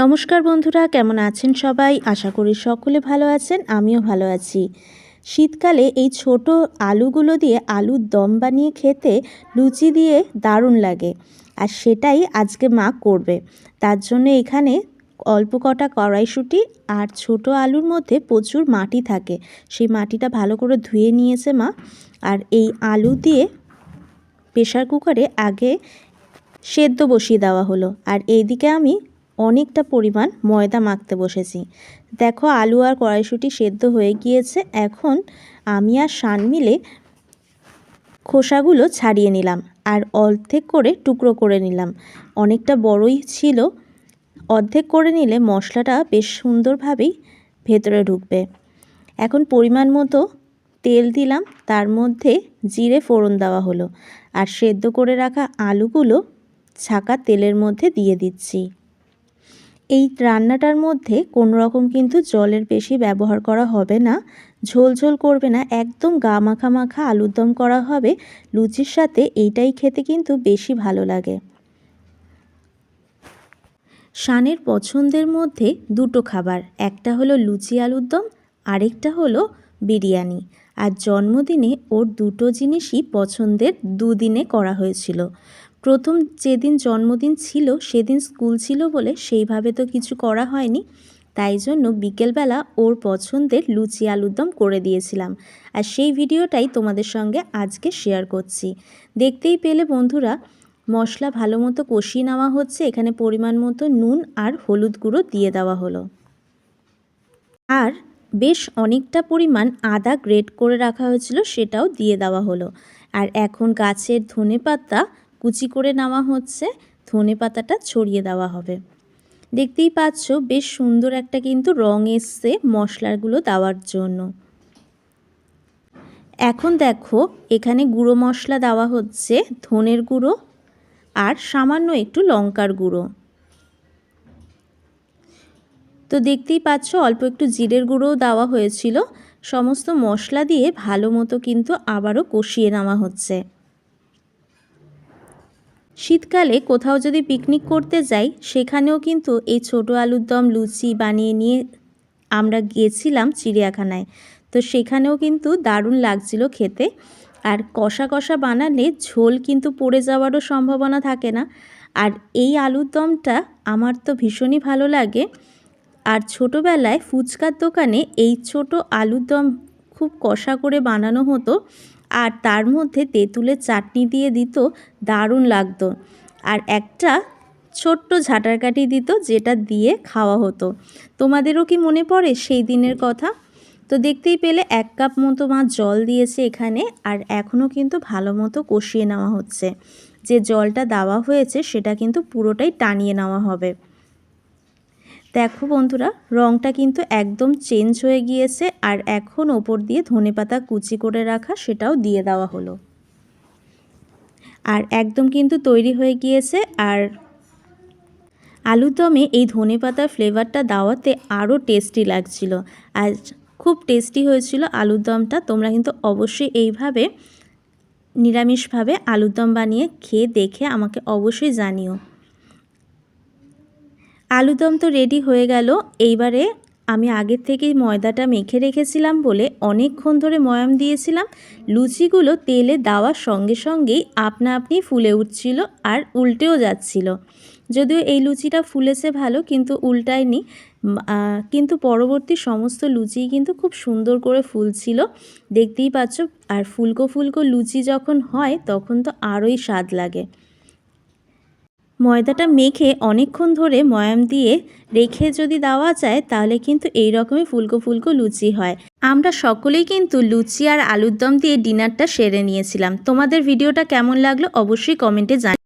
নমস্কার বন্ধুরা, কেমন আছেন সবাই? আশা করি সকলে ভালো আছেন, আমিও ভালো আছি। শীতকালে এই ছোট আলুগুলো দিয়ে আলুর দম বানিয়ে খেতে লুচি দিয়ে দারুণ লাগে। আর সেটাই আজকে মা করবে। তার জন্য এখানে অল্প কটা কড়াইশুঁটি আর ছোট আলুর মধ্যে প্রচুর মাটি থাকে। সেই মাটিটা ভালো করে ধুয়ে নিয়েছে মা। আর এই আলু দিয়ে প্রেশার কুকারে আগে সেদ্ধ বসিয়ে দেওয়া হলো। আর এইদিকে আমি অনেকটা পরিমাণ ময়দা মাখতে বসেছি। দেখো আলু আর কড়াইশুঁটি সেদ্ধ হয়ে গিয়েছে, এখন আমি আর শান মিলে খোসাগুলো ছাড়িয়ে নিলাম আর অর্ধেক করে টুকরো করে নিলাম। অনেকটা বড়ই ছিল, অর্ধেক করে নিলে মশলাটা বেশ সুন্দরভাবেই ভেতরে ঢুকবে। এখন পরিমাণ মতো তেল দিলাম, তার মধ্যে জিরে ফোড়ন দেওয়া হলো আর সেদ্ধ করে রাখা আলুগুলো ছাকা তেলের মধ্যে দিয়ে দিচ্ছি। এই রান্নাটার মধ্যে কোনো রকম কিন্তু জলের বেশি ব্যবহার করা হবে না। ঝোল ঝোল করবে না, একদম গা মাখা মাখা আলুর দম করা হবে। লুচির সাথে এইটাই খেতে কিন্তু বেশি ভালো লাগে। শানের পছন্দের মধ্যে দুটো খাবার, একটা হলো লুচি আলুর দম, আরেকটা হলো বিরিয়ানি। আর জন্মদিনে ওর দুটো জিনিসই পছন্দের দুদিনে করা হয়েছিল। প্রথম যেদিন জন্মদিন ছিল, সেদিন স্কুল ছিল বলে সেইভাবে তো কিছু করা হয়নি। তাই জন্য বিকেলবেলা ওর পছন্দের লুচি আলুর দম করে দিয়েছিলাম। আর সেই ভিডিওটাই তোমাদের সঙ্গে আজকে শেয়ার করছি। দেখতেই পেলে বন্ধুরা, মশলা ভালো মতো কষিয়ে নেওয়া হচ্ছে। এখানে পরিমাণ মতো নুন আর হলুদ গুঁড়ো দিয়ে দেওয়া হলো। আর বেশ অনেকটা পরিমাণ আদা গ্রেট করে রাখা হয়েছিল, সেটাও দিয়ে দেওয়া হলো। আর এখন গাছের ধনে পাতা কুচি করে নেওয়া হচ্ছে, ধনে পাতাটা ছড়িয়ে দেওয়া হবে। দেখতেই পাচ্ছ, বেশ সুন্দর একটা কিন্তু রং এসছে মশলাগুলো দেওয়ার জন্য। এখন দেখো, এখানে গুঁড়ো মশলা দেওয়া হচ্ছে, ধনের গুঁড়ো আর সামান্য একটু লঙ্কার গুঁড়ো। তো দেখতেই পাচ্ছ, অল্প একটু জিরের গুঁড়োও দেওয়া হয়েছিল। সমস্ত মশলা দিয়ে ভালো মতো কিন্তু আবারও কষিয়ে নেওয়া হচ্ছে। শীতকালে কোথাও যদি পিকনিক করতে যাই, সেখানেও কিন্তু এই ছোটো আলুর দম লুচি বানিয়ে নিয়ে আমরা গিয়েছিলাম চিড়িয়াখানায়। তো সেখানেও কিন্তু দারুণ লাগছিল খেতে। আর কষা কষা বানালে ঝোল কিন্তু পড়ে যাওয়ারও সম্ভাবনা থাকে না। আর এই আলুর দমটা আমার তো ভীষণই ভালো লাগে। আর ছোটোবেলায় ফুচকার দোকানে এই ছোট আলুর দম খুব কষা করে বানানো হতো। আর তার মধ্যে তেঁতুলের চাটনি দিয়ে দিত, দারুণ লাগতো। আর একটা ছোট্ট ঝাঁটার কাঠি দিত, যেটা দিয়ে খাওয়া হতো। তোমাদেরও কি মনে পড়ে সেই দিনের কথা? তো দেখতেই পেলে এক কাপ মতো মা জল দিয়েছে এখানে, আর এখনও কিন্তু ভালো মতো কষিয়ে নেওয়া হচ্ছে। যে জলটা দেওয়া হয়েছে, সেটা কিন্তু পুরোটাই টানিয়ে নেওয়া হবে। দেখো বন্ধুরা রঙটা কিন্তু একদম চেঞ্জ হয়ে গিয়েছে আর এখন ওপর দিয়ে ধনেপাতা কুচি করে রাখা সেটাও দিয়ে দেওয়া হলো। আর একদম কিন্তু তৈরি হয়ে গিয়েছে আর আলুর দমে এই ধনে পাতার ফ্লেভারটা দেওয়াতে আরও টেস্টি লাগছিল। আর খুব টেস্টি হয়েছিল আলুর দমটা, তোমরা কিন্তু অবশ্যই এইভাবে নিরামিষভাবে আলুর দম বানিয়ে খেয়ে দেখে আমাকে অবশ্যই জানিও। আলুদম তো রেডি হয়ে গেল। এইবারে আমি আগের থেকেই ময়দাটা মেখে রেখেছিলাম বলে অনেকক্ষণ ধরে ময়াম দিয়েছিলাম। লুচিগুলো তেলে দেওয়ার সঙ্গে সঙ্গেই আপনা আপনি ফুলে উঠছিল আর উল্টেও যাচ্ছিল। যদিও এই লুচিটা ফুলেছে ভালো, কিন্তু উল্টায়নি। কিন্তু পরবর্তী সমস্ত লুচি কিন্তু খুব সুন্দর করে ফুলছিল। দেখতেই পাচ্ছ, আর ফুলকো ফুলকো লুচি যখন হয়, তখন তো আরোই স্বাদ লাগে। ময়দাটা মেখে অনেকক্ষণ ধরে ময়াম দিয়ে রেখে যদি দেওয়া যায়, তাহলে কিন্তু এই রকমই ফুলকো ফুলকো লুচি হয়। আমরা সকলেই কিন্তু লুচি আর আলুর দম দিয়ে ডিনারটা সেরে নিয়েছিলাম। তোমাদের ভিডিওটা কেমন লাগল অবশ্যই কমেন্টে জান